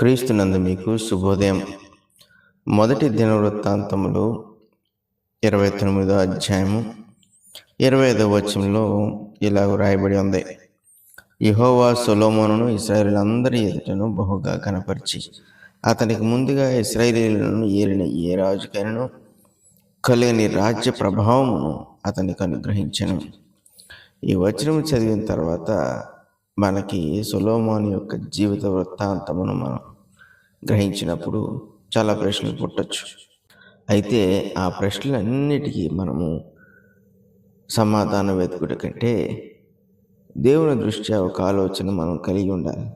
క్రీస్తునందు మీకు శుభోదయం. మొదటి దినవృత్తాంతములు ఇరవై తొమ్మిదో అధ్యాయము ఇరవై ఐదో వచనంలో ఇలా వ్రాయబడి ఉంది. యహోవా సొలోమోను ఇస్రాయేలందరి ఎదుటను బహుగా కనపరిచి అతనికి ముందుగా ఇస్రాయేలీలను ఏలిన ఏ రాజుకైనను కలిగిన రాజ్య ప్రభావమును అతనికి అనుగ్రహించను. ఈ వచనం చదివిన తర్వాత మనకి సులోమాన్ యొక్క జీవిత వృత్తాంతమును మనం గ్రహించినప్పుడు చాలా ప్రశ్నలు పుట్టచ్చు. అయితే ఆ ప్రశ్నలన్నిటికీ మనము సమాధానం వెతుకుట కంటే దేవుని దృష్ట్యా ఒక ఆలోచన మనం కలిగి ఉండాలి.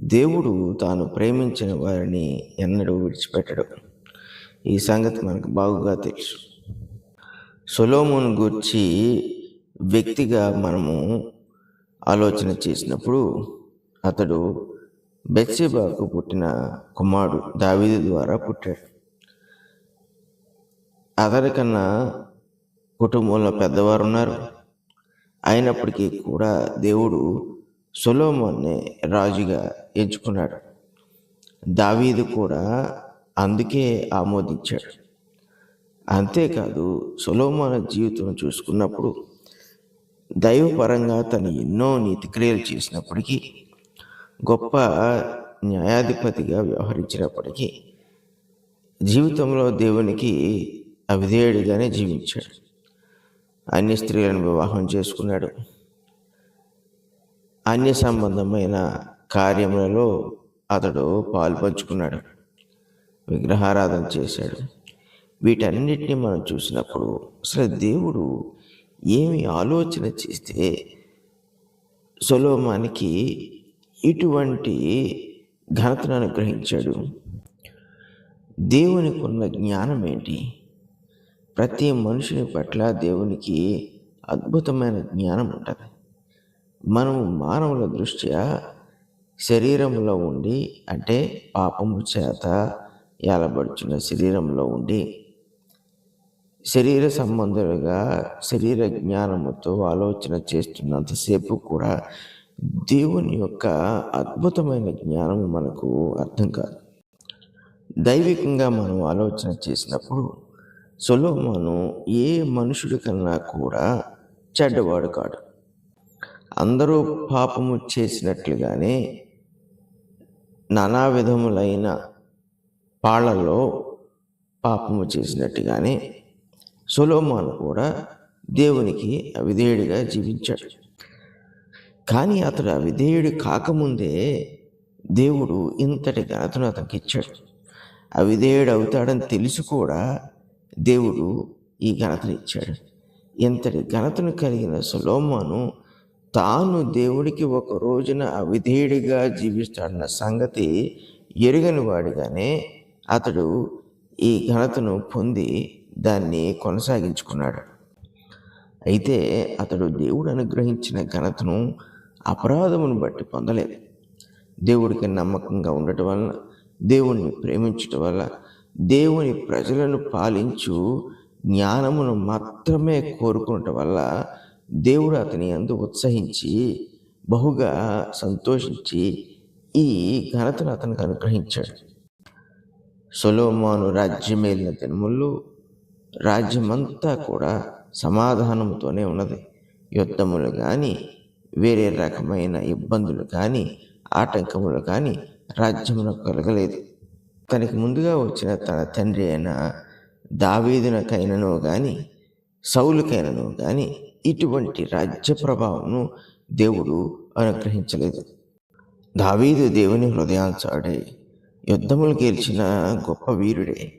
దేవుడు తాను ప్రేమించిన వారిని ఎన్నడూ విడిచిపెట్టడు. ఈ సంగతి మనకు బాగుగా తెలుసు. సొలోమోను గూర్చి వ్యక్తిగా మనము ఆలోచన చేసినప్పుడు అతడు బెత్సెబాకు పుట్టిన కుమారుడు దావీదు ద్వారా పుట్టాడు. అతడికన్నా కుటుంబంలో పెద్దవారు ఉన్నారు. అయినప్పటికీ కూడా దేవుడు సొలోమోన్నే రాజుగా ఎంచుకున్నాడు. దావీదు కూడా అందుకే ఆమోదించాడు. అంతేకాదు సులోమాన జీవితం చూసుకున్నప్పుడు దైవపరంగా తను ఎన్నో నీతి క్రియలు చేసినప్పటికీ గొప్ప న్యాయాధిపతిగా వ్యవహరించినప్పటికీ జీవితంలో దేవునికి అవిధేయుడిగానే జీవించాడు. అన్ని స్త్రీలను వివాహం చేసుకున్నాడు. అన్య సంబంధమైన కార్యములలో అతడు పాల్పంచుకున్నాడు విగ్రహారాధన చేశాడు. వీటన్నిటిని మనం చూసినప్పుడు అసలు దేవుడు ఏమి ఆలోచన చేస్తే సొలోమానికి ఇటువంటి ఘనతను అనుగ్రహించాడు. దేవునికి ఉన్న జ్ఞానం ఏంటి? ప్రతి మనుషుని పట్ల దేవునికి అద్భుతమైన జ్ఞానం ఉంటుంది. మనము మానవుల దృష్ట్యా శరీరంలో ఉండి అంటే పాపము చేత ఏలబడుచున్న శరీరంలో ఉండి శరీర సంబంధులుగా శరీర జ్ఞానముతో ఆలోచన చేస్తున్నంతసేపు కూడా దేవుని యొక్క అద్భుతమైన జ్ఞానం మనకు అర్థం కాదు. దైవికంగా మనం ఆలోచన చేసినప్పుడు సులోమను ఏ మనుషుడి కన్నా కూడా చెడ్డవాడు కాడు. అందరూ పాపము చేసినట్లుగానే నానా విధములైన పాళ్ళలో పాపము చేసినట్టుగానే సొలోమాను కూడా దేవునికి అవిధేయుడిగా జీవించాడు. కానీ అతడు అవిధేయుడు కాకముందే దేవుడు ఇంతటి ఘనతను అతనికి ఇచ్చాడు. అవిధేయుడు అవుతాడని తెలిసి కూడా దేవుడు ఈ ఘనతను ఇచ్చాడు. ఇంతటి ఘనతను కలిగిన సులోమను తాను దేవుడికి ఒక రోజున అవిధేయుడిగా జీవిస్తాడన్న సంగతి ఎరుగని వాడిగానే అతడు ఈ ఘనతను పొంది దాన్ని కొనసాగించుకున్నాడు. అయితే అతడు దేవుడు అనుగ్రహించిన ఘనతను అపరాధమును బట్టి పొందలేదు. దేవుడికి నమ్మకంగా ఉండటం వల్ల దేవుణ్ణి ప్రేమించటం వల్ల దేవుని ప్రజలను పాలించు జ్ఞానమును మాత్రమే కోరుకునటం వల్ల దేవుడు అతని అందు ఉత్సహించి బహుగా సంతోషించి ఈ ఘనతను అతనికి అనుగ్రహించాడు. సొలోమాను రాజ్యమేలిన దినముల్లో రాజ్యమంతా కూడా సమాధానంతోనే ఉన్నది. యుద్ధములు కానీ వేరే రకమైన ఇబ్బందులు కానీ ఆటంకములు కానీ రాజ్యమునకు కలగలేదు. తనకి ముందుగా వచ్చిన తన తండ్రి అయిన దావీదునకైనను కానీ సౌలుకైనను కానీ ఇటువంటి రాజ్య ప్రభావంను దేవుడు అనుగ్రహించలేదు. దావీదు దేవుని హృదయాంచాడే యుద్ధములు గెలిచిన గొప్ప వీరుడే.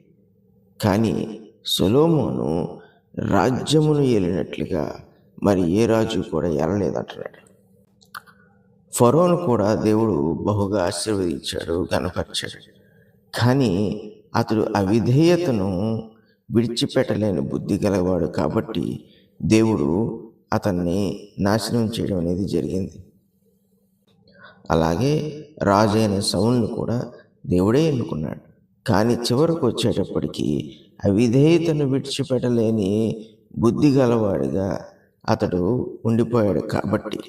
కానీ సొలోమోను రాజ్యమును ఏలినట్లుగా మరి ఏ రాజు కూడా ఎరలేదంటున్నాడు. ఫరోను కూడా దేవుడు బహుగా ఆశీర్వదించాడు కనపరిచాడు కానీ అతడు అవిధేయతను విడిచిపెట్టలేని బుద్ధి గలవాడు కాబట్టి దేవుడు అతన్ని నాశనం చేయడం అనేది జరిగింది. అలాగే రాజైన సౌల్ను కూడా దేవుడే ఎన్నుకున్నాడు. కానీ చివరకు వచ్చేటప్పటికి అవిధేయతను విడిచిపెట్టలేని బుద్ధి గలవాడిగా అతడు ఉండిపోయాడు కాబట్టి.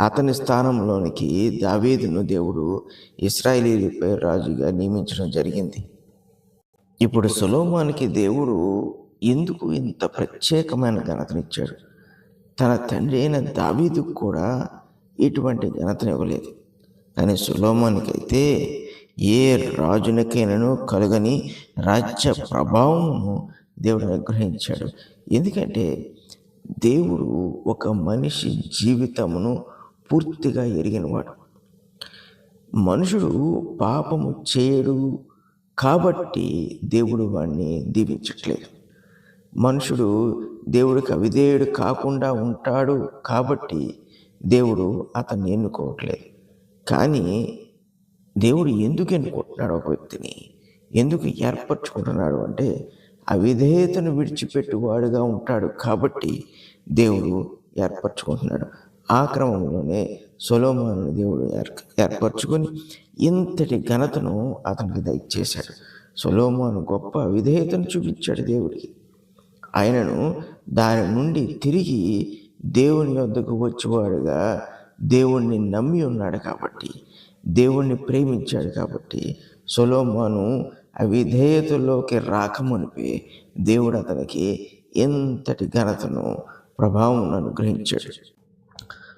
అతని స్థానంలోనికి దావీదును దేవుడు ఇస్రాయేలీలపై రాజుగా నియమించడం జరిగింది. ఇప్పుడు సులోమానికి దేవుడు ఎందుకు ఇంత ప్రత్యేకమైన ఘనతనిచ్చాడు? తన తండ్రి అయిన దావీదుకు కూడా ఇటువంటి ఘనతనివ్వలేదు. కానీ సులోమానికైతే ఏ రాజునికైనాను కలుగని రాజ్య ప్రభావమును దేవుడు అనుగ్రహించాడు. ఎందుకంటే దేవుడు ఒక మనిషి జీవితమును పూర్తిగా ఎరిగినవాడు. మనుషుడు పాపము చేయడు కాబట్టి దేవుడు వాడిని దీవించట్లేదు. మనుషుడు దేవుడికి అవిధేయుడు కాకుండా ఉంటాడు కాబట్టి దేవుడు అతన్ని ఎన్నుకోవట్లేదు. కానీ దేవుడు ఎందుకు ఎన్నుకుంటున్నాడు ఒక వ్యక్తిని? ఎందుకు ఏర్పరచుకుంటున్నాడు అంటే అవిధేయతను విడిచిపెట్టువాడుగా ఉంటాడు. కాబట్టి దేవుడు ఏర్పరచుకుంటున్నాడు. ఆ క్రమంలోనే సొలోమాను దేవుడు ఏర్ ఏర్పరచుకొని ఇంతటి ఘనతను అతనికి దయచేశాడు. సొలోమాను గొప్ప విధేయతను చూపించాడు దేవుడికి. ఆయనను దాని నుండి తిరిగి దేవుని వద్దకు వచ్చేవాడుగా దేవుణ్ణి నమ్మి ఉన్నాడు కాబట్టి దేవుణ్ణి ప్రేమించాడు కాబట్టి సొలోమాను అవిధేయతలోకి రాకమునిపే దేవుడు అతనికి ఎంతటి ఘనతను ప్రభావం అనుగ్రహించాడు.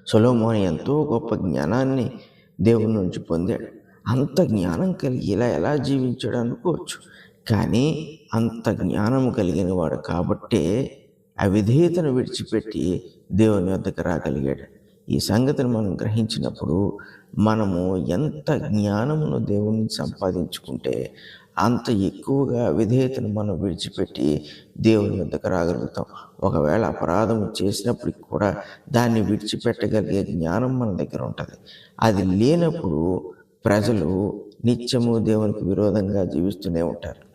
సొలోమోని ఎంతో గొప్ప జ్ఞానాన్ని దేవుడి నుంచి పొందాడు. అంత జ్ఞానం కలిగి ఇలా ఎలా జీవించాడు అనుకోవచ్చు. కానీ అంత జ్ఞానము కలిగిన వాడు కాబట్టే అవిధేయతను విడిచిపెట్టి దేవుని వద్దకు రాగలిగాడు. ఈ సంగతిని మనం గ్రహించినప్పుడు మనము ఎంత జ్ఞానమును దేవుని సంపాదించుకుంటే అంత ఎక్కువగా విధేయతను మనం విడిచిపెట్టి దేవుని వద్దకు రాగలుగుతాం. ఒకవేళ అపరాధం చేసినప్పటికి కూడా దాన్ని విడిచిపెట్టగలిగే జ్ఞానం మన దగ్గర ఉంటుంది. అది లేనప్పుడు ప్రజలు నిత్యము దేవునికి విరోధంగా జీవిస్తూనే ఉంటారు.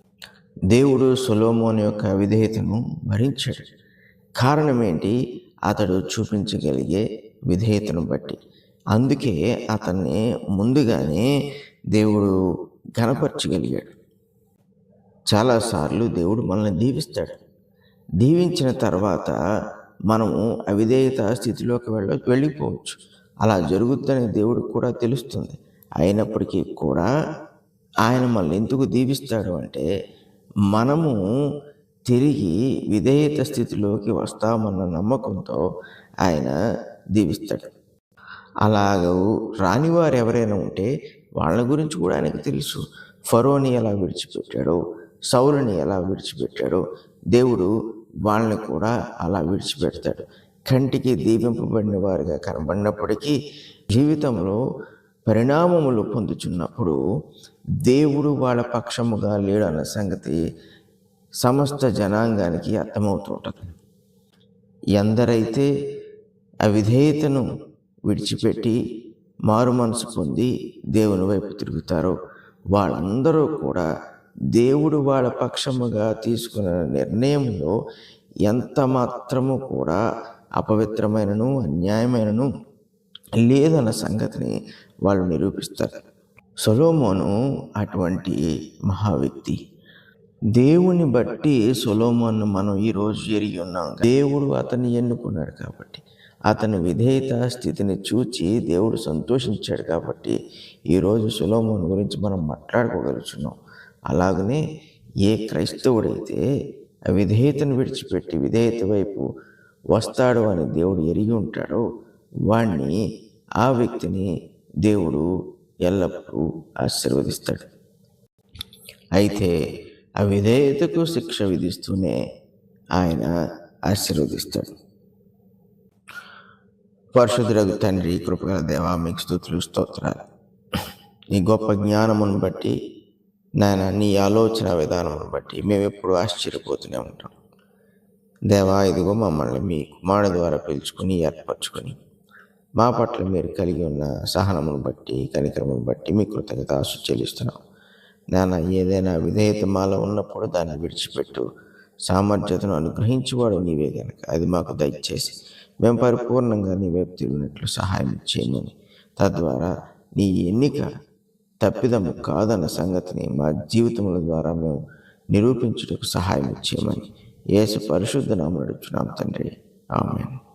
దేవుడు సొలోమోన్ యొక్క విధేయతను భరించాడు. కారణం ఏంటి? అతడు చూపించగలిగే విధేయతను బట్టి. అందుకే అతన్ని ముందుగానే దేవుడు ఘనపరచగలిగాడు. చాలాసార్లు దేవుడు మనల్ని దీవిస్తాడు. దీవించిన తర్వాత మనము అవిధేయత స్థితిలోకి వెళ్ళ వెళ్ళిపోవచ్చు. అలా జరుగుతుందని దేవుడికి కూడా తెలుస్తుంది. అయినప్పటికీ కూడా ఆయన మనల్ని ఎందుకు దీవిస్తాడు అంటే మనము తిరిగి విధేయత స్థితిలోకి వస్తామన్న నమ్మకంతో ఆయన దీవిస్తాడు. అలాగ రానివారు ఎవరైనా ఉంటే వాళ్ళ గురించి కూడా ఆయనకు తెలుసు. ఫరోని ఎలా విడిచిపెట్టాడో? సౌలుని ఎలా విడిచిపెట్టాడో దేవుడు వాళ్ళని కూడా అలా విడిచిపెడతాడు. కంటికి దీపింపబడిన వారుగా కనబడినప్పటికీ జీవితంలో పరిణామములు పొందుచున్నప్పుడు దేవుడు వాళ్ళ పక్షముగా లేడన్న సంగతి సమస్త జనాంగానికి అర్థమవుతుంటుంది. ఎందరైతే అవిధేయతను విడిచిపెట్టి మారు మనసు పొంది దేవుని వైపు తిరుగుతారో వాళ్ళందరూ కూడా దేవుడు వాళ్ళ పక్షముగా తీసుకున్న నిర్ణయంలో ఎంత మాత్రము కూడా అపవిత్రమైనను అన్యాయమైనను లేదన్న సంగతిని వాళ్ళు నిరూపిస్తారు. సొలోమోను అటువంటి మహా వ్యక్తి దేవుని బట్టి సొలోమోను మనం ఈరోజు ఎరిగి ఉన్నాం దేవుడు అతన్ని ఎన్నుకున్నాడు కాబట్టి అతని విధేయత స్థితిని చూచి దేవుడు సంతోషించాడు కాబట్టి ఈరోజు సులోమోన్ గురించి మనం మాట్లాడుకోగలుగుతున్నాం అలాగనే ఏ క్రైస్తవుడైతే ఆ విధేయతను విడిచిపెట్టి విధేయత వైపు వస్తాడు అని దేవుడు ఎరిగి ఉంటాడో వాణ్ణి ఆ వ్యక్తిని దేవుడు ఎల్లప్పుడూ ఆశీర్వదిస్తాడు. అయితే ఆ విధేయతకు శిక్ష విధిస్తూనే ఆయన ఆశీర్వదిస్తాడు. పరిశుద్ధులకు తండ్రి కృపగల దేవా మీకు స్థుతులు స్తోత్రాలు. ఈ గొప్ప జ్ఞానమును బట్టి నాయన నీ ఆలోచన విధానం బట్టి మేము ఎప్పుడు ఆశ్చర్యపోతూనే ఉంటాం. దేవా ఇదిగో మమ్మల్ని మీ కుమారుడు ద్వారా పిలుచుకొని ఏర్పరచుకొని మా పట్ల మీరు కలిగి ఉన్న సహనమును బట్టి కనికరమును బట్టి మీ కృతజ్ఞత ఆశ చెల్లిస్తున్నాం. నాన్న ఏదైనా విధేయత మాలో ఉన్నప్పుడు దాన్ని విడిచిపెట్టు. సామర్థ్యతను అనుగ్రహించేవాడు నీవే కనుక అది మాకు దయచేసి మేము పరిపూర్ణంగా నీ వైపు తిరిగినట్లు సహాయం చేయమని. తద్వారా నీ ఎన్నిక తప్పిదము కాదన్న సంగతిని మా జీవితముల ద్వారా మేము నిరూపించుటకు సహాయం చేయమని యేసు పరిశుద్ధ నామం తండ్రి. ఆమెను.